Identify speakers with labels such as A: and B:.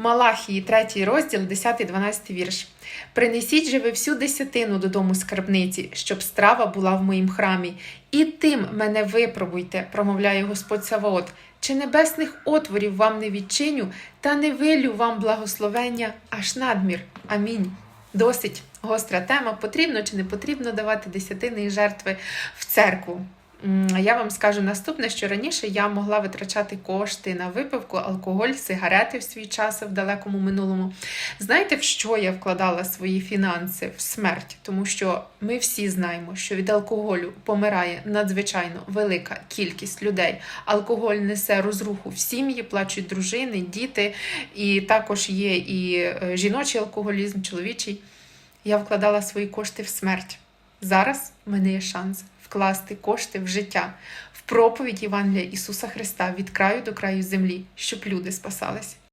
A: Малахії, 3 розділ, 10-12 вірш. Принесіть же ви всю десятину додому скарбниці, щоб страва була в моїм храмі, і тим мене випробуйте, промовляє Господь Саваот. Чи небесних отворів вам не відчиню, та не вилю вам благословення аж надмір. Амінь. Досить гостра тема. Потрібно чи не потрібно давати десятини і жертви в церкву. Я вам скажу наступне, що раніше я могла витрачати кошти на випивку, алкоголь, сигарети в свій час в далекому минулому. Знаєте, в що я вкладала свої фінанси? В смерть, тому що ми всі знаємо, що від алкоголю помирає надзвичайно велика кількість людей. Алкоголь несе розруху в сім'ї, плачуть дружини, діти, і також є і е, жіночий алкоголізм, чоловічий. Я вкладала свої кошти в смерть. Зараз в мене є шанс вкласти кошти в життя, в проповідь Євангелія Ісуса Христа від краю до краю землі, щоб люди спасались.